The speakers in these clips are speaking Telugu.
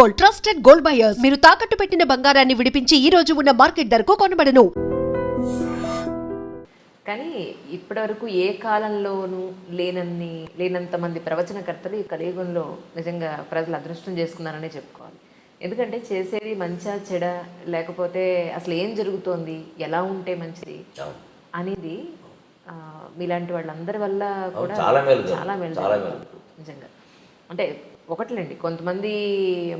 Gold trusted gold buyers. మీరు తాకట్టు పెట్టిన బంగారాన్ని విడిపించి ఈ రోజు ఉన్న మార్కెట్ ధరకు కొనబడను. కానీ ఇప్పటివరకు ఏ కాలంలోనూ లేనన్ని లేనంత మంది ప్రవచనకర్తలు ఈ కలియుగంలో నిజంగా ప్రజలు అదృష్టం చేసుకున్నారనే చెప్పుకోవాలి. ఎందుకంటే చేసేది మంచా చెడ లేకపోతే అసలు ఏం జరుగుతోంది ఎలా ఉంటే మంచిది అనేది మీలాంటి వాళ్ళందరి వల్ల కూడా చాలా మేలు. చాలా మేలు. నిజంగా. అంటే ఒకట్లేండి. కొంతమంది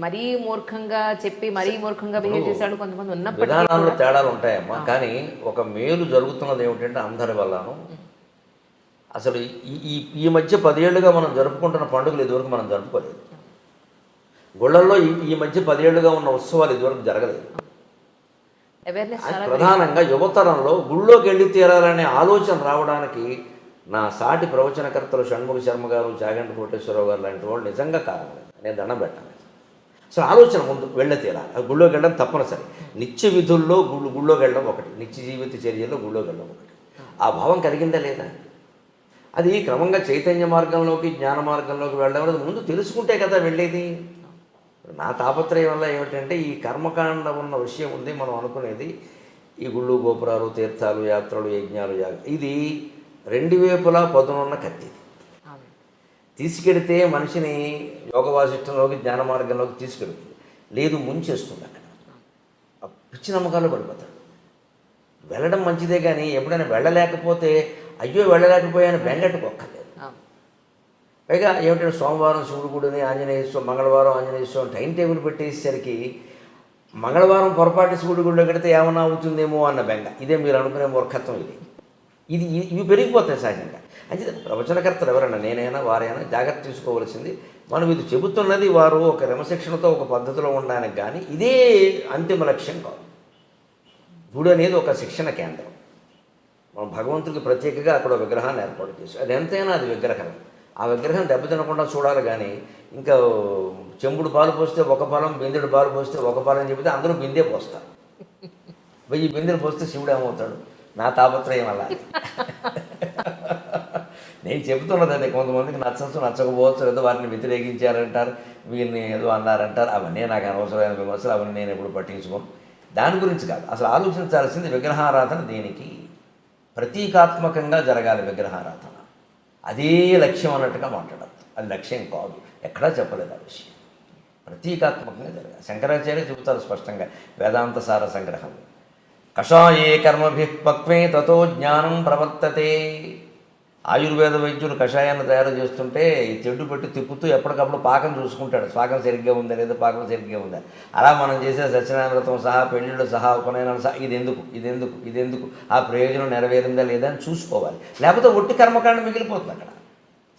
మరీ మూర్ఖంగా చెప్పి మరీ మూర్ఖంగా బిహేవ్ చేసేవాళ్ళు కొంతమంది ఉన్నప్పటికీ విధానాల్లో తేడాలు ఉంటాయమ్మా కానీ ఒక మేలు జరుగుతున్నది ఏమిటంటే అందరి వల్లను అసలు ఈ ఈ మధ్య పదేళ్ళుగా మనం జరుపుకుంటున్న పండుగలు ఇదివరకు మనం జరుపుకోలేదు. గుళ్ళల్లో ఈ ఈ మధ్య పదేళ్ళుగా ఉన్న ఉత్సవాలు ఇదివరకు జరగలేదు. ప్రధానంగా యువతరంలో గుళ్ళోకి వెళ్ళి తీరాలనే ఆలోచన రావడానికి నా సాటి ప్రవచనకర్తలు షణ్ముఖ శర్మ గారు జాగంటి కోటేశ్వరరావు గారు లాంటి వాళ్ళు నిజంగా కారణం నేను దండం పెట్టాను సో ఆలోచన ముందు వెళ్ళ తీరాలి. ఆ గుళ్ళోకి వెళ్ళడం తప్పనిసరి. నిత్య విధుల్లో గుళ్ళు గుళ్ళోకి వెళ్ళడం ఒకటి. నిత్య జీవిత చర్యల్లో గుళ్ళోకి వెళ్ళడం ఒకటి. ఆ భావం కలిగిందా లేదా? అది క్రమంగా చైతన్య మార్గంలోకి జ్ఞాన మార్గంలోకి వెళ్ళడం అనేది ముందు తెలుసుకుంటే కదా వెళ్ళేది. నా తాపత్రయం వల్ల ఏమిటంటే ఈ కర్మకాండ ఉన్న విషయం ఉంది మనం అనుకునేది. ఈ గుళ్ళు గోపురాలు తీర్థాలు యాత్రలు యజ్ఞాలు ఇది రెండు వైపులా పదునున్న కత్తి. తీసుకెడితే మనిషిని యోగ వాసిష్టంలోకి జ్ఞాన మార్గంలోకి తీసుకెడుతుంది. లేదు ముంచేస్తుంది అక్కడ. పిచ్చి నమ్మకాలు పడిపోతాడు. వెళ్ళడం మంచిదే కానీ ఎప్పుడైనా వెళ్ళలేకపోతే అయ్యో వెళ్ళలేకపోయాను బెంగట్టుకోక్కర్లేదు. పైగా ఏమిటంటే సోమవారం శివుడు గుడిని ఆంజనేయ స్వామి మంగళవారం ఆంజనేయ స్వామి టైం టేబుల్ పెట్టేసరికి మంగళవారం పొరపాటు శివుడి గుడిలో కడితే ఏమన్నా అవుతుందేమో అన్న బెంగ. ఇదే మీరు అనుకునే మూర్ఖత్వం ఇది. ఇది ఇవి పెరిగిపోతాయి సహజంగా. అయితే ప్రవచనకర్తలు ఎవరైనా నేనైనా వారైనా జాగ్రత్త తీసుకోవాల్సింది మనం ఇది చెబుతున్నది వారు ఒక క్రమశిక్షణతో ఒక పద్ధతిలో ఉండడానికి కానీ ఇదే అంతిమ లక్ష్యం కాదు. గుడి అనేది ఒక శిక్షణ కేంద్రం. మనం భగవంతుడికి ప్రత్యేకంగా అక్కడ ఒక విగ్రహాన్ని ఏర్పాటు చేసి అది ఎంతైనా అది విగ్రహం. ఆ విగ్రహం దెబ్బతినకుండా చూడాలి కానీ ఇంకా చెంబుడు పాలు పోస్తే ఒక పాలం బిందెడు పాలు పోస్తే ఒక పాలం చెబితే అందరూ బిందే పోస్తారు. వెయ్యి బిందెలు పోస్తే శివుడు ఏమవుతాడు? నా తాపత్రయం అలా. నేను చెబుతున్నది అదే కొంతమందికి నచ్చచ్చు నచ్చకపోవచ్చు ఏదో వారిని వ్యతిరేకించారంటారు వీరిని ఏదో అన్నారంటారు అవన్నీ నాకు అనవసరమైన విమర్శలు అవన్నీ నేను ఎప్పుడు పట్టించుకోను. దాని గురించి కాదు అసలు ఆలోచించాల్సింది విగ్రహారాధన దేనికి? ప్రతీకాత్మకంగా జరగాలి విగ్రహారాధన. అదే లక్ష్యం అన్నట్టుగా మాట్లాడద్దు. అది లక్ష్యం కాదు. ఎక్కడా చెప్పలేదు ఆ విషయం. ప్రతీకాత్మకంగా జరగాలి. శంకరాచార్య చెబుతారు స్పష్టంగా వేదాంత సార సంగ్రహం. కషాయే కర్మభి పక్వే తతో జ్ఞానం ప్రవర్తతే. ఆయుర్వేద వైద్యులు కషాయాన్ని తయారు చేస్తుంటే ఈ తెడ్డు పెట్టి తిప్పుతూ ఎప్పటికప్పుడు పాకం చూసుకుంటాడు. పాకం సరిగ్గా ఉందా లేదా? పాకం సరిగ్గా ఉందా? అలా మనం చేసే సత్యనారాయణ వ్రతం సహా పెళ్ళిళ్ళు సహా ఉపనయనాలు సహా ఇది ఎందుకు ఇది ఎందుకు ఇది ఎందుకు ఆ ప్రయోజనం నెరవేరిందా లేదా అని చూసుకోవాలి. లేకపోతే ఒట్టి కర్మకాండ మిగిలిపోతుంది అక్కడ.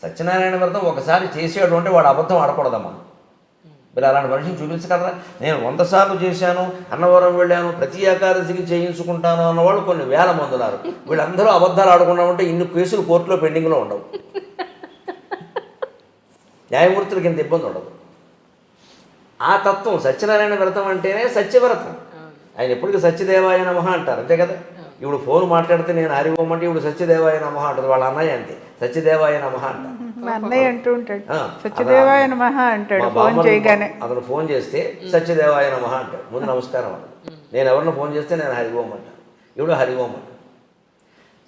సత్యనారాయణ వ్రతం ఒకసారి చేసాడు అంటే వాడు అబద్ధం ఆడకూడదమ్మా. మీరు అలాంటి మనిషిని చూపించగలరా నేను వంద సార్లు చేశాను అన్నవరం వెళ్ళాను ప్రతి ఏకాదశికి చేయించుకుంటాను అన్నవాళ్ళు కొన్ని వేల మంది ఉన్నారు. వీళ్ళందరూ అబద్ధాలు ఆడకుండా ఉంటే ఇన్ని కేసులు కోర్టులో పెండింగ్లో ఉండవు. న్యాయమూర్తులకి ఇంత ఇబ్బంది ఉండదు. ఆ తత్వం సత్యనారాయణ వ్రతం అంటేనే సత్యవ్రతం. ఆయన ఎప్పటికీ సత్యదేవాయ నమః అంటారు అంతే కదా? ఇప్పుడు ఫోన్ మాట్లాడితే నేను హరి ఓం అంటే ఇప్పుడు సత్యదేవాయ నమః అంటారు వాళ్ళ అన్నయ్య అంతే. సత్యదేవాయ నమః అంటారు మా అన్నయ్య అంటూ ఉంటాడు. సత్యదేవాయ నమః అంటాడు ఫోన్ చేయగానే. అతను ఫోన్ చేస్తే సత్యదేవాయ నమః అంటాడు. ముందు నమస్కారం అంటాడు నేను ఎవరిని ఫోన్ చేస్తే నేను హరి ఓం అంటాను ఇప్పుడు హరి ఓం అంటాడు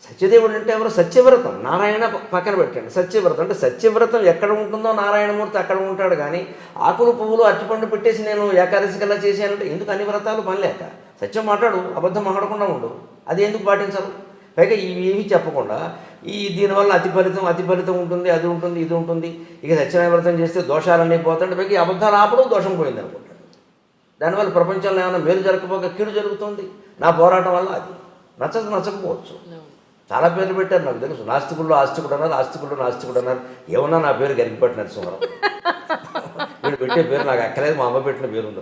సత్యదేవుడు అంటే ఎవరు? సత్యవ్రతం. నారాయణ పక్కన పెట్టండి. సత్యవ్రతం అంటే సత్యవ్రతం ఎక్కడ ఉంటుందో నారాయణమూర్తి అక్కడ ఉంటాడు కానీ ఆకులు పువ్వులు అరటిపండు పెట్టేసి నేను ఏకాదశి కల్లా చేశానంటే ఎందుకు అన్ని వ్రతాలు పని లేక సత్యం మాట్లాడు అబద్ధం మాట్లాడకుండా ఉండు. అది ఎందుకు పాటించరు? పైగా ఇవి ఏమీ చెప్పకుండా ఈ దీనివల్ల అతి ఫలితం అతి ఫలితం ఉంటుంది అది ఉంటుంది ఇది ఉంటుంది. ఇక సత్యనారాయణ వ్రతం చేస్తే దోషాలన్నీ పోతాయి పైగా అబద్ధాలు ఆపడం దోషం పోయింది అనుకుంటాడు దానివల్ల ప్రపంచంలో ఏమైనా మేలు జరగకపోక కీడు జరుగుతుంది. నా పోరాటం వల్ల అది. నచ్చదు నచ్చకపోవచ్చు. చాలా పేర్లు పెట్టారు నాకు తెలుసు. నాస్తికుల్లో ఆస్తికుడు అన్నారు ఆస్తికుల్లో నాస్తికుడు అన్నారు. ఏమన్నా నా పేరు గరిగిపట్టి నరసింహరావు వీడు పెట్టే పేరు నాకు అక్కలేదు మా అమ్మ పెట్టిన పేరు ఉంది.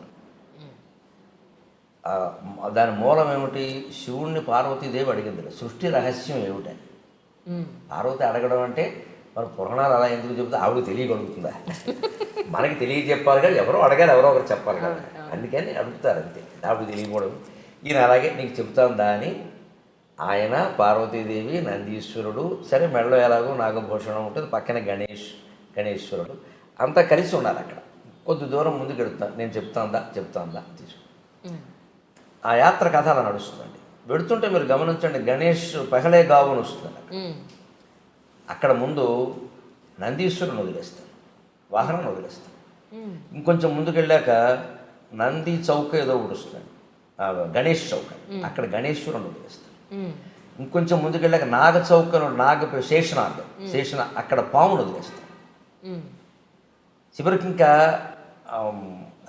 దాని మూలం ఏమిటి? శివుణ్ణి పార్వతీదేవి అడిగింది సృష్టి రహస్యం ఏమిటని. పార్వతి అడగడం అంటే మన పురాణాలు అలా ఎందుకు చెబుతా? ఆవిడ తెలియగలుగుతుందా? మనకి తెలియజెప్పాలి కానీ ఎవరో అడగాలి ఎవరో ఒకరు చెప్పాలి కదా. అందుకని అడుగుతారు అంతే. ఆవిడ తెలియకూడదు. ఈయన అలాగే నీకు చెప్తాను దా అని ఆయన పార్వతీదేవి నందీశ్వరుడు సరే మెడలో ఎలాగో నాగభూషణం ఉంటుంది పక్కన గణేష్ గణేశ్వరుడు. అంతా కలిసి ఉన్నారు అక్కడ. కొద్ది దూరం ముందుకు వెళ్తాను. నేను చెప్తాందా చెప్తాందా తీసుకు. ఆ యాత్ర కథ అలా నడుస్తుందండి. వెడుతుంటే మీరు గమనించండి గణేష్ పెహలే గావుని వస్తుంది. అక్కడ. ముందు నందీశ్వరుని వదిలేస్తాను వాహనం వదిలేస్తాను. ఇంకొంచెం ముందుకు వెళ్ళాక నంది చౌక ఏదో ఒకటి వస్తుంది గణేష్ చౌక. అక్కడ గణేశ్వరుని వదిలేస్తాను. ఇంకొంచెం ముందుకు వెళ్ళాక నాగ చౌక నాగ శేషనాగ. శేషన అక్కడ పామును వదిలేస్తాను. చివరికి ఇంకా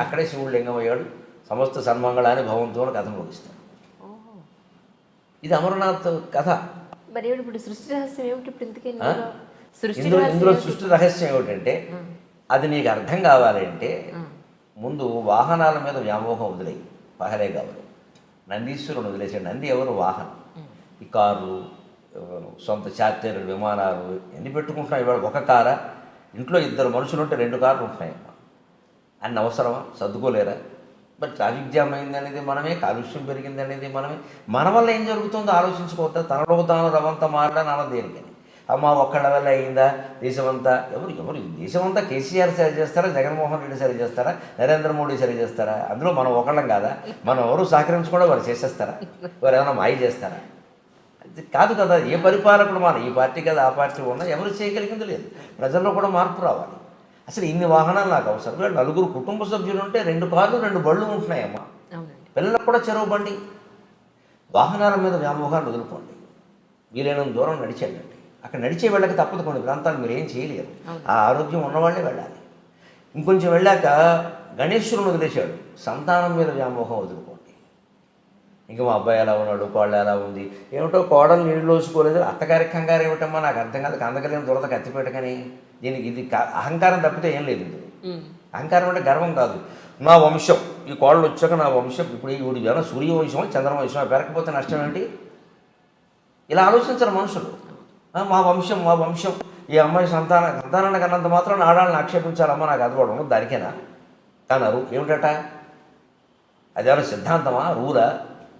అక్కడే శివుడు లింగం అయ్యాడు. సమస్త సన్మంగళాన్ని భవంతో కథను ముగిస్తాడు. ఇది అమరనాథ్ కథ. మరి ఇప్పుడు సృష్టి రహస్యం ఏమిటి ఇప్పుడు? ఇందులో? సృష్టి ఇందులో? సృష్టి రహస్యం ఏమిటంటే అది నీకు అర్థం కావాలి అంటే ముందు వాహనాల మీద వ్యామోహం వదిలేయి. పహలే కావాలి నందీశ్వరుని వదిలేసాడు నంది ఎవరు? వాహనం. ఈ కార్లు ఎవరు సొంత చార్టర్లు విమానాలు ఎన్ని పెట్టుకుంటున్నాం ఇవాళ ఒక కారా. ఇంట్లో ఇద్దరు మనుషులు ఉంటే రెండు కార్లు ఉంటున్నాయమ్మా. అన్ని అవసరమా? సర్దుకోలేరా? మరి ట్రాఫిక్ జామ్ అయింది అనేది మనమే కాలుష్యం పెరిగింది అనేది మనమే. మన వల్ల ఏం జరుగుతుందో ఆలోచించుకోవద్దా? తనలో తాను రవంతా మారడానికి అన్నది దేనికని? అమ్మ ఒక్కళ్ళ వల్ల అయిందా? దేశమంతా ఎవరు ఎవరు? దేశమంతా కేసీఆర్ సరి చేస్తారా? జగన్మోహన్ రెడ్డి సరి చేస్తారా? నరేంద్ర మోడీ సరి చేస్తారా? అందులో మనం ఒకళ్ళం కాదా? మనం ఎవరు సహకరించకుండా వారు చేసేస్తారా? వారు ఏమైనా మాయ చేస్తారా? అది కాదు కదా ఏ పరిపాలకుడు మన ఈ పార్టీ కదా ఆ పార్టీ ఉన్నా ఎవరు చేయగలిగింది లేదు. ప్రజల్లో కూడా మార్పు రావాలి. అసలు ఇన్ని వాహనాలు నాకు అవసరం. లేదు నలుగురు కుటుంబ సభ్యులు ఉంటే రెండు కార్లు రెండు బళ్ళు ఉంటున్నాయమ్మా. పిల్లలకు కూడా చెరువు బండి. వాహనాల మీద వ్యామోహాన్ని వదులుకోండి. వీలైనంత దూరం నడిచేయండి. అక్కడ నడిచే వెళ్ళక తప్పదు. కొన్ని ప్రాంతాలు మీరు ఏం చేయలేరు. ఆ ఆరోగ్యం ఉన్నవాళ్ళే వెళ్ళాలి. ఇంకొంచెం వెళ్ళాక గణేశ్వరుని వదిలేశాడు. సంతానం మీద వ్యామోహం వదులుకోండి ఇంకా మా అబ్బాయి ఎలా ఉన్నాడు కోళ్ళు ఎలా ఉంది ఏమిటో కోడలు నీళ్ళు లోసుకోలేదు అత్తగారి కంగారు ఏమిటమ్మా నాకు అర్థం కాదు కందకలేని దురద కత్తిపెట్టకని దీనికి ఇది అహంకారం తప్పితే ఏం లేదు ఉమ్. అహంకారం అంటే గర్వం కాదు. నా వంశం ఈ కోళ్ళు వచ్చాక నా వంశం ఇప్పుడు ఈ జన సూర్యవంశమా చంద్రవంశమా పెరగకపోతే నష్టం ఏంటి? ఇలా ఆలోచించరు మనుషులు. మా వంశం మా వంశం. ఈ అమ్మాయి సంతాన సంతానాన్ని కన్నంత మాత్రం ఆడాలని ఆక్షేపించాలమ్మా నాకు అది కూడా ఉండదు దానికేనా? అన్నారు ఏమిటట? అదేమైనా సిద్ధాంతమా? రూలా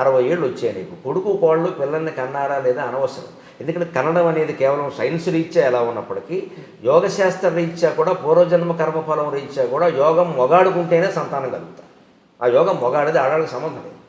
అరవై ఏళ్ళు వచ్చాయి నీకు. కొడుకు కోళ్ళు పిల్లల్ని కన్నారా లేదా అనవసరం. ఎందుకంటే కన్నడం అనేది కేవలం సైన్స్ రీత్యా ఎలా ఉన్నప్పటికీ యోగశాస్త్ర రీత్యా కూడా పూర్వజన్మ కర్మఫలం రీత్యా కూడా యోగం మొగాడుకుంటేనే సంతానం కలుగుతారు ఆ యోగం మొగాడిది ఆడాళ్ళకి సంబంధం లేదు.